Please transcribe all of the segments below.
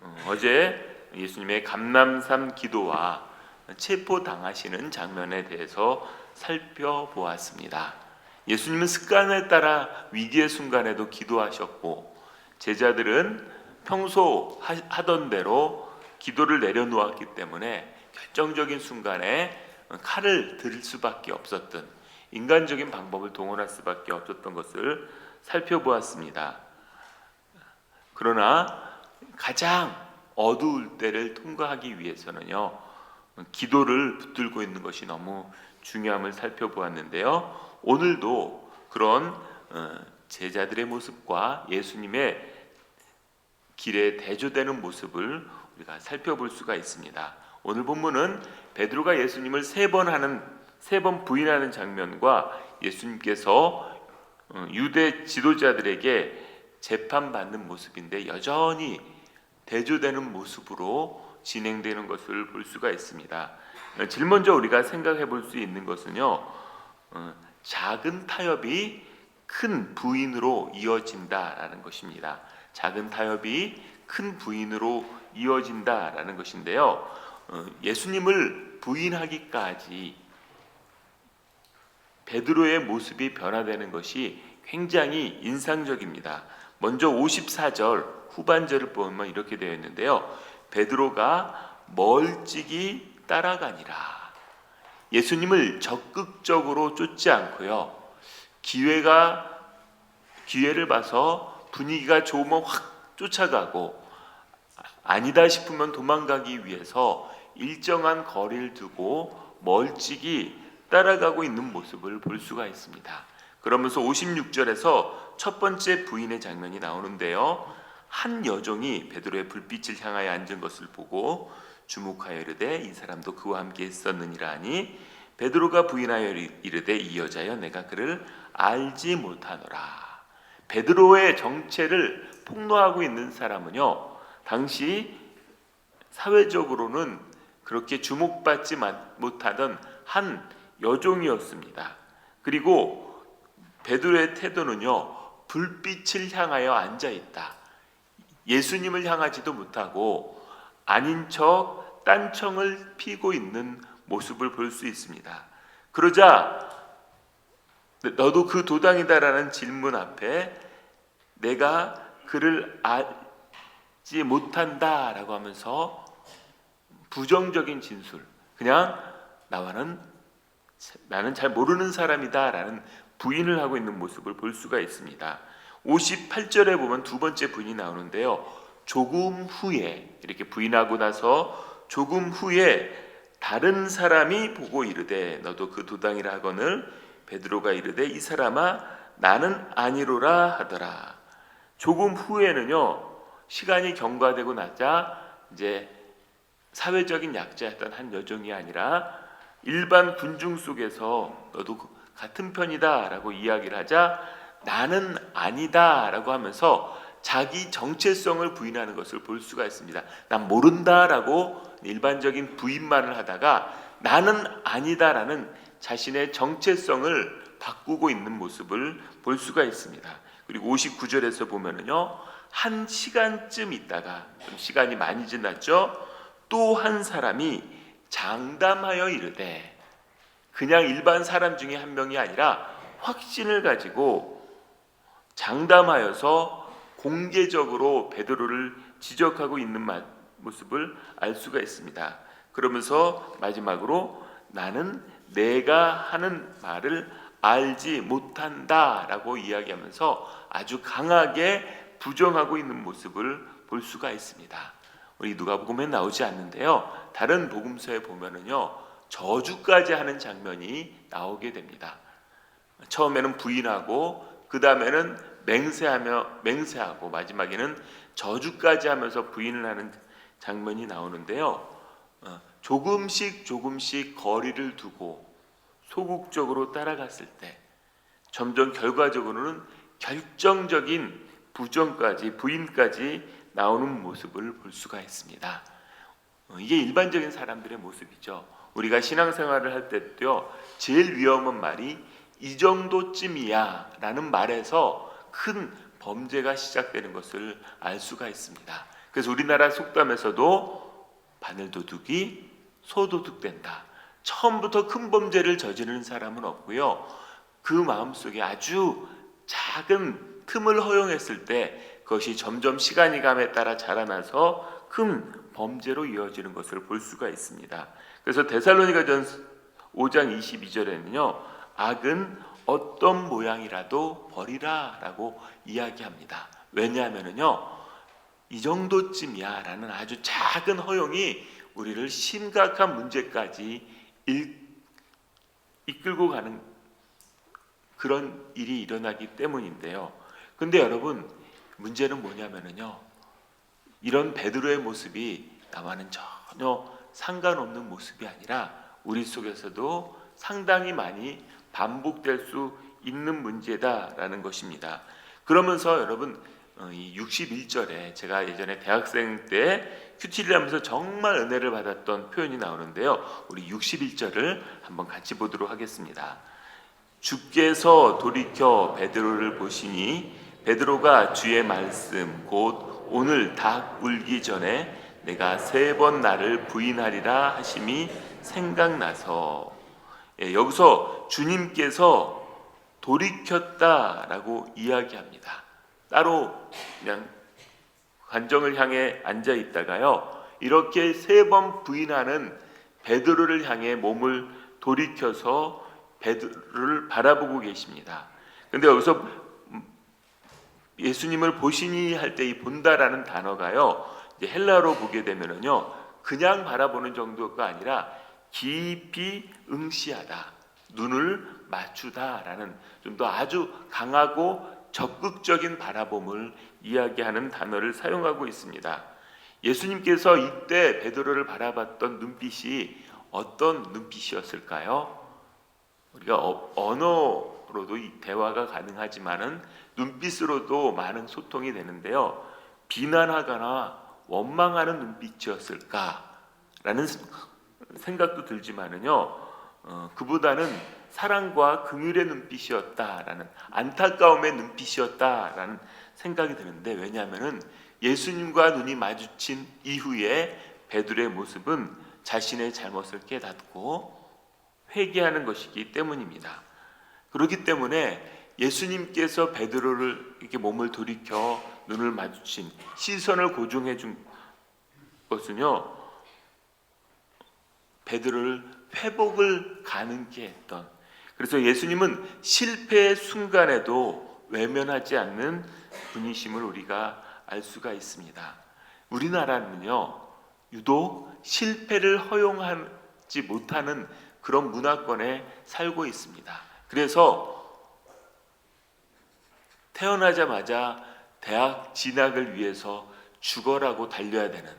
어, 어제 예수님의 감남산 기도와 체포 당하시는 장면에 대해서 살펴보았습니다. 예수님은 습관에 따라 위기의 순간에도 기도하셨고 제자들은 평소 하- 하던 대로 기도를 내려놓았기 때문에 결정적인 순간에 칼을 들 수밖에 없었던 인간적인 방법을 동원할 수밖에 없었던 것을 살펴보았습니다. 그러나 가장 어두울 때를 통과하기 위해서는요 기도를 붙들고 있는 것이 너무 중요함을 살펴보았는데요 오늘도 그런 어, 제자들의 모습과 예수님의 길에 대조되는 모습을 우리가 살펴볼 수가 있습니다. 오늘 본문은 베드로가 예수님을 세 번 하는 세 번 부인하는 장면과 예수님께서 어, 유대 지도자들에게 재판받는 모습인데 여전히 대조되는 모습으로 진행되는 것을 볼 수가 있습니다. 어, 제일 먼저 우리가 생각해 볼 수 있는 것은요, 어, 작은 타협이 큰 부인으로 이어진다라는 것입니다. 작은 타협이 큰 부인으로 이어진다라는 것인데요. 어, 예수님을 부인하기까지 베드로의 모습이 변화되는 것이 굉장히 인상적입니다. 먼저 54절 후반절을 보면 이렇게 되어 있는데요. 베드로가 멀찍이 따라가니라. 예수님을 적극적으로 쫓지 않고요. 기회가 기회를 봐서 분위기가 좋으면 확 쫓아가고 아니다 싶으면 도망가기 위해서 일정한 거리를 두고 멀찍이 따라가고 있는 모습을 볼 수가 있습니다. 그러면서 56절에서 첫 번째 부인의 장면이 나오는데요. 한 여종이 베드로의 불빛을 향하여 앉은 것을 보고 주목하여 이르되 이 사람도 그와 함께 있었느니라 하니 베드로가 부인하여 이르되 이 여자여 내가 그를 알지 못하노라. 베드로의 정체를 폭로하고 있는 사람은요. 당시 사회적으로는 그렇게 주목받지 못하던 한 여종이었습니다. 그리고 베드로의 태도는요. 불빛을 향하여 앉아 있다. 예수님을 향하지도 못하고 아닌 척 딴청을 피고 있는 모습을 볼 수 있습니다. 그러자 너도 그 도당이다라는 질문 앞에 내가 그를 알지 못한다라고 하면서 부정적인 진술, 그냥 나와는 나는 잘 모르는 사람이다라는 부인을 하고 있는 모습을 볼 수가 있습니다. 58절에 보면 두 번째 부인이 나오는데요. 조금 후에 이렇게 부인하고 나서 조금 후에 다른 사람이 보고 이르되 너도 그 도당이라 하거늘 베드로가 이르되 이 사람아 나는 아니로라 하더라. 조금 후에는요 시간이 경과되고 나자 이제 사회적인 약자였던 한 여종이 아니라 일반 군중 속에서 너도 같은 편이다라고 이야기를 하자 나는 아니다라고 하면서 자기 정체성을 부인하는 것을 볼 수가 있습니다. 난 모른다라고 일반적인 부인만을 하다가 나는 아니다라는 자신의 정체성을 바꾸고 있는 모습을 볼 수가 있습니다. 그리고 59절에서 보면은요. 한 시간쯤 있다가 좀 시간이 많이 지났죠. 또 한 사람이 장담하여 이르되 그냥 일반 사람 중에 한 명이 아니라 확신을 가지고 장담하여서 공개적으로 베드로를 지적하고 있는 모습을 알 수가 있습니다. 그러면서 마지막으로 나는 내가 하는 말을 알지 못한다라고 이야기하면서 아주 강하게 부정하고 있는 모습을 볼 수가 있습니다. 우리 누가복음에 나오지 않는데요. 다른 복음서에 보면은요. 저주까지 하는 장면이 나오게 됩니다. 처음에는 부인하고 그 다음에는 맹세하며 맹세하고 마지막에는 저주까지 하면서 부인을 하는 장면이 나오는데요. 어, 조금씩 조금씩 거리를 두고 소극적으로 따라갔을 때 점점 결과적으로는 결정적인 부정까지 부인까지 나오는 모습을 볼 수가 있습니다. 어, 이게 일반적인 사람들의 모습이죠. 우리가 신앙생활을 할 때도요. 제일 위험한 말이 이 정도쯤이야라는 말에서 큰 범죄가 시작되는 것을 알 수가 있습니다. 그래서 우리나라 속담에서도 바늘도둑이 소도둑된다. 처음부터 큰 범죄를 저지르는 사람은 없고요. 그 마음속에 아주 작은 틈을 허용했을 때 그것이 점점 시간이 감에 따라 자라나서 큰 범죄로 이어지는 것을 볼 수가 있습니다. 그래서 데살로니가 전 5장 22절에는요. 악은 어떤 모양이라도 버리라라고 이야기합니다. 왜냐하면은요. 이 정도쯤이야라는 아주 작은 허용이 우리를 심각한 문제까지 일, 이끌고 가는 그런 일이 일어나기 때문인데요. 근데 여러분 문제는 뭐냐면은요. 이런 베드로의 모습이 나와는 전혀 상관없는 모습이 아니라 우리 속에서도 상당히 많이 반복될 수 있는 문제다라는 것입니다. 그러면서 여러분 어, 이 61절에 제가 예전에 대학생 때 큐티를 하면서 정말 은혜를 받았던 표현이 나오는데요. 우리 61절을 한번 같이 보도록 하겠습니다. 주께서 돌이켜 베드로를 보시니 베드로가 주의 말씀 곧 오늘 닭 울기 전에 내가 세 번 나를 부인하리라 하심이 생각나서 예, 여기서 주님께서 돌이켰다라고 이야기합니다. 따로 그냥 관정을 향해 앉아 있다가요. 이렇게 세 번 부인하는 베드로를 향해 몸을 돌이켜서 베드로를 바라보고 계십니다. 근데 여기서 예수님을 보시니 할 때 이 본다라는 단어가요. 헬라로 보게 되면은요. 그냥 바라보는 정도가 아니라 깊이 응시하다. 눈을 맞추다라는 좀 더 아주 강하고 적극적인 바라봄을 이야기하는 단어를 사용하고 있습니다. 예수님께서 이때 베드로를 바라봤던 눈빛이 어떤 눈빛이었을까요? 우리가 어- 언어로도 이 대화가 가능하지만은 눈빛으로도 많은 소통이 되는데요. 비난하거나 원망하는 눈빛이었을까라는 생각도 들지만은요. 어, 그보다는 사랑과 긍휼의 눈빛이었다라는 안타까움의 눈빛이었다라는 생각이 드는데 왜냐하면은 예수님과 눈이 마주친 이후에 베드로의 모습은 자신의 잘못을 깨닫고 회개하는 것이기 때문입니다. 그렇기 때문에 예수님께서 베드로를 이렇게 몸을 돌이켜 눈을 마주친 시선을 고정해 준 것은요. 베드로를 회복을 가능케 했던 그래서 예수님은 실패의 순간에도 외면하지 않는 분이심을 우리가 알 수가 있습니다. 우리나라는요. 유독 실패를 허용하지 못하는 그런 문화권에 살고 있습니다. 그래서 태어나자마자 대학 진학을 위해서 죽어라고 달려야 되는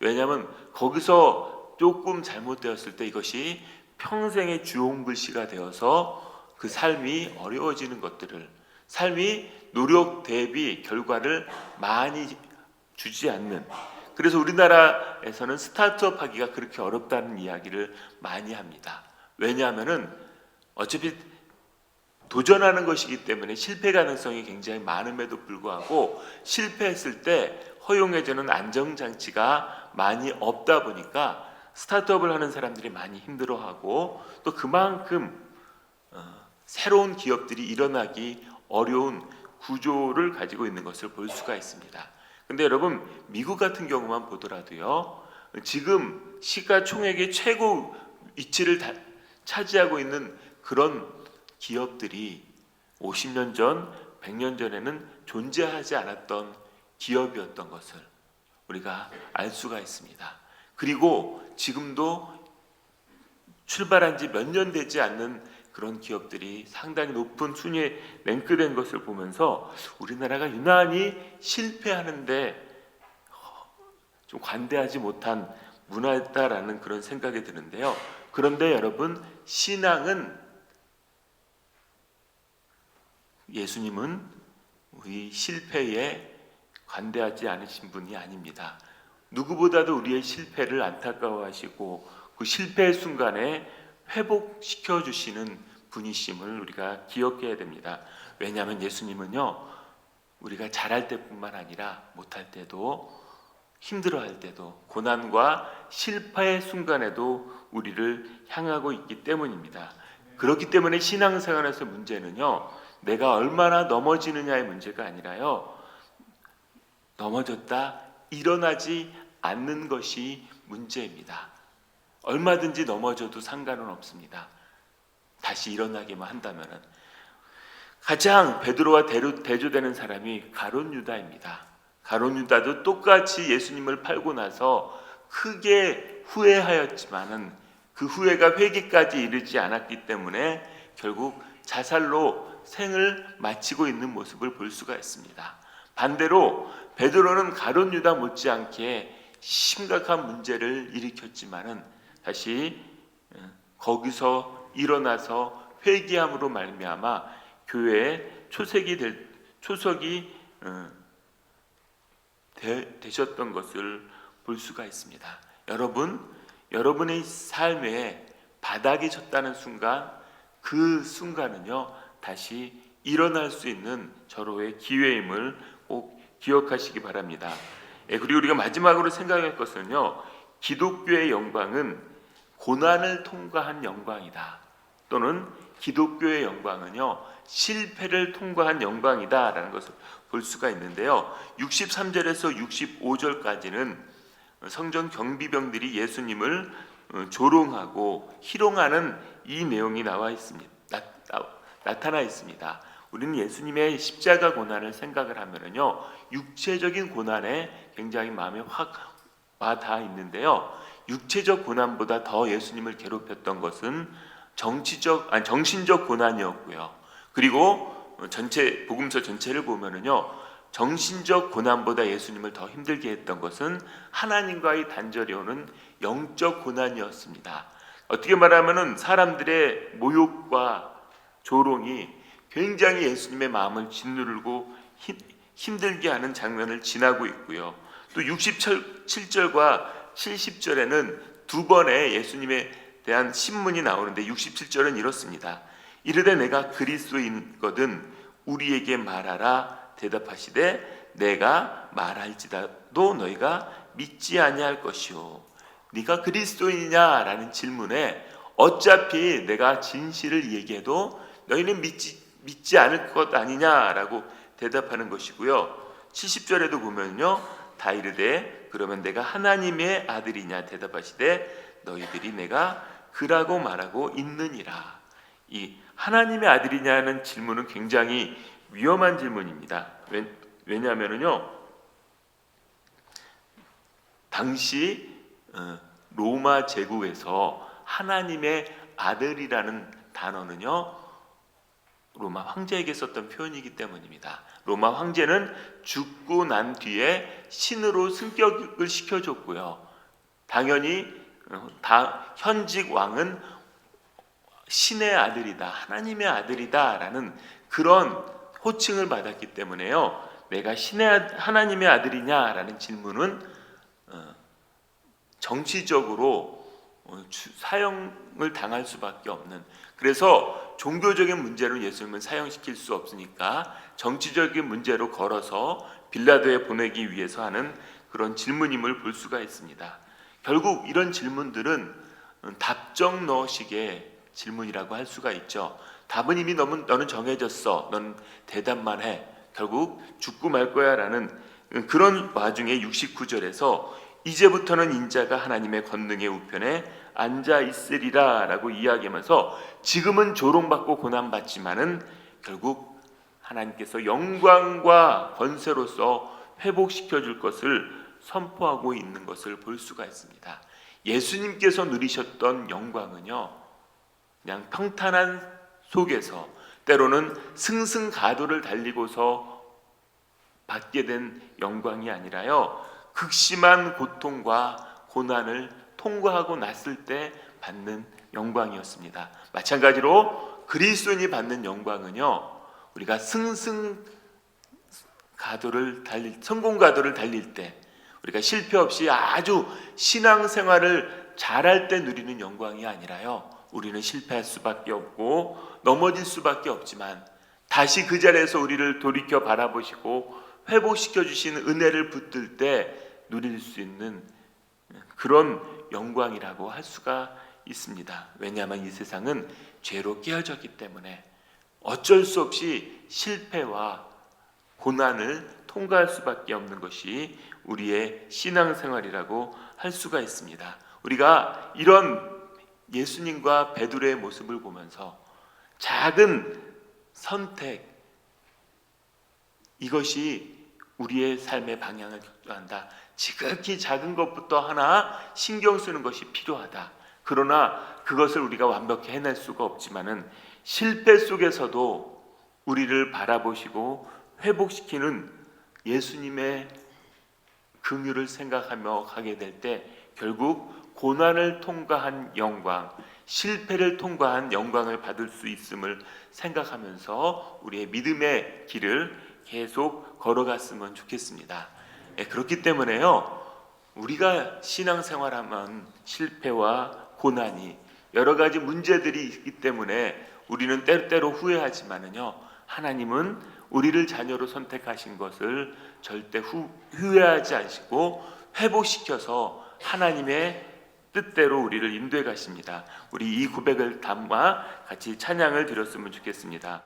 왜냐하면 거기서 조금 잘못되었을 때 이것이 평생의 주홍글씨가 되어서 그 삶이 어려워지는 것들을 삶이 노력 대비 결과를 많이 주지 않는 그래서 우리나라에서는 스타트업 하기가 그렇게 어렵다는 이야기를 많이 합니다. 왜냐하면은 어차피 도전하는 것이기 때문에 실패 가능성이 굉장히 많음에도 불구하고 실패했을 때 허용해주는 안정장치가 많이 없다 보니까 스타트업을 하는 사람들이 많이 힘들어하고 또 그만큼 어, 새로운 기업들이 일어나기 어려운 구조를 가지고 있는 것을 볼 수가 있습니다. 근데 여러분 미국 같은 경우만 보더라도요 지금 시가총액의 최고 위치를 다, 차지하고 있는 그런 기업들이 50년 전, 100년 전에는 존재하지 않았던 기업이었던 것을 우리가 알 수가 있습니다. 그리고 지금도 출발한 지 몇 년 되지 않는 그런 기업들이 상당히 높은 순위에 랭크된 것을 보면서 우리나라가 유난히 실패하는데 좀 관대하지 못한 문화였다라는 그런 생각이 드는데요. 그런데 여러분 신앙은 예수님은 우리 실패에 관대하지 않으신 분이 아닙니다. 누구보다도 우리의 실패를 안타까워하시고 그 실패의 순간에 회복시켜 주시는 분이심을 우리가 기억해야 됩니다. 왜냐하면 예수님은요 우리가 잘할 때뿐만 아니라 못할 때도 힘들어할 때도 고난과 실패의 순간에도 우리를 향하고 있기 때문입니다. 그렇기 때문에 신앙생활에서 문제는요. 내가 얼마나 넘어지느냐의 문제가 아니라요. 넘어졌다 일어나지 않는 것이 문제입니다. 얼마든지 넘어져도 상관은 없습니다. 다시 일어나기만 한다면은 가장 베드로와 대조- 대조되는 사람이 가론 유다입니다. 가론 유다도 똑같이 예수님을 팔고 나서 크게 후회하였지만은 그 후회가 회개까지 이르지 않았기 때문에 결국 자살로 생을 마치고 있는 모습을 볼 수가 있습니다. 반대로 베드로는 가론 유다 못지않게 심각한 문제를 일으켰지만은 다시 어, 거기서 일어나서 회개함으로 말미암아 교회의 초색이 될 초석이 어, 되, 되셨던 것을 볼 수가 있습니다. 여러분, 여러분의 삶에 바닥이 쳤다는 순간 그 순간은요 다시 일어날 수 있는 절호의 기회임을 꼭 기억하시기 바랍니다. 예, 그리고 우리가 마지막으로 생각할 것은요 기독교의 영광은 고난을 통과한 영광이다. 또는 기독교의 영광은요 실패를 통과한 영광이다라는 것을 볼 수가 있는데요. 63절에서 65절까지는 성전 경비병들이 예수님을 어, 조롱하고 희롱하는 이 내용이 나와 있습니다. 나, 나, 나타나 있습니다. 우리는 예수님의 십자가 고난을 생각을 하면은요 육체적인 고난에 굉장히 마음에 확와 닿아 있는데요. 육체적 고난보다 더 예수님을 괴롭혔던 것은 정치적 아니 정신적 고난이었고요. 그리고 전체 복음서 전체를 보면은요. 정신적 고난보다 예수님을 더 힘들게 했던 것은 하나님과의 단절이 오는 영적 고난이었습니다. 어떻게 말하면은 사람들의 모욕과 조롱이 굉장히 예수님의 마음을 짓누르고 힘, 힘들게 하는 장면을 지나고 있고요. 또 67절과 70절에는 두 번의 예수님에 대한 신문이 나오는데 67절은 이렇습니다. 이르되 내가 그리스도인거든 우리에게 말하라 대답하시되 내가 말할지라도 너희가 믿지 아니할 것이요 네가 그리스도인이냐라는 질문에 어차피 내가 진실을 얘기해도 너희는 믿지 믿지 않을 것 아니냐라고 대답하는 것이고요. 70절에도 보면요. 다 이르되 그러면 내가 하나님의 아들이냐 대답하시되 너희들이 내가 그라고 말하고 있느니라. 이 하나님의 아들이냐는 질문은 굉장히 위험한 질문입니다. 왜, 왜냐하면요 당시 어, 로마 제국에서 하나님의 아들이라는 단어는요 로마 황제에게 썼던 표현이기 때문입니다. 로마 황제는 죽고 난 뒤에 신으로 승격을 시켜줬고요. 당연히 어, 다 현직 왕은 신의 아들이다, 하나님의 아들이다라는 그런 호칭을 받았기 때문에요. 내가 신의 아- 하나님의 아들이냐라는 질문은 어, 정치적으로 어, 주- 사형을 당할 수밖에 없는. 그래서 종교적인 문제로 예수님은 사형시킬 수 없으니까 정치적인 문제로 걸어서 빌라도에 보내기 위해서 하는 그런 질문임을 볼 수가 있습니다. 결국 이런 질문들은 어, 답정 너식의 질문이라고 할 수가 있죠. 답은 이미 너무 너는 정해졌어. 넌 대답만 해. 결국 죽고 말 거야 라는 그런 와중에 69절에서 이제부터는 인자가 하나님의 권능의 우편에 앉아 있으리라라고 이야기하면서 지금은 조롱받고 고난 받지만은 결국 하나님께서 영광과 권세로서 회복시켜 줄 것을 선포하고 있는 것을 볼 수가 있습니다. 예수님께서 누리셨던 영광은요. 그냥 평탄한 속에서 때로는 승승가도를 달리고서 받게 된 영광이 아니라요. 극심한 고통과 고난을 통과하고 났을 때 받는 영광이었습니다. 마찬가지로 그리스도인이 받는 영광은요. 우리가 승승 가도를 달릴 성공 가도를 달릴 때 우리가 실패 없이 아주 신앙 생활을 잘할 때 누리는 영광이 아니라요. 우리는 실패할 수밖에 없고 넘어질 수밖에 없지만 다시 그 자리에서 우리를 돌이켜 바라보시고 회복시켜 주시는 은혜를 붙들 때 누릴 수 있는 그런 영광이라고 할 수가 있습니다. 왜냐하면 이 세상은 죄로 깨어졌기 때문에 어쩔 수 없이 실패와 고난을 통과할 수밖에 없는 것이 우리의 신앙생활이라고 할 수가 있습니다. 우리가 이런 예수님과 베드로의 모습을 보면서 작은 선택 이것이 우리의 삶의 방향을 결정한다. 지극히 작은 것부터 하나 신경 쓰는 것이 필요하다. 그러나 그것을 우리가 완벽히 해낼 수가 없지만은 실패 속에서도 우리를 바라보시고 회복시키는 예수님의 긍휼을 생각하며 가게 될 때 결국 고난을 통과한 영광, 실패를 통과한 영광을 받을 수 있음을 생각하면서 우리의 믿음의 길을 계속 걸어갔으면 좋겠습니다. 예, 그렇기 때문에요. 우리가 신앙생활하면 실패와 고난이 여러 가지 문제들이 있기 때문에 우리는 때때로 후회하지만은요. 하나님은 우리를 자녀로 선택하신 것을 절대 후, 후회하지 않으시고 회복시켜서 하나님의 뜻대로 우리를 인도해 가십니다. 우리 이 고백을 담아 같이 찬양을 드렸으면 좋겠습니다.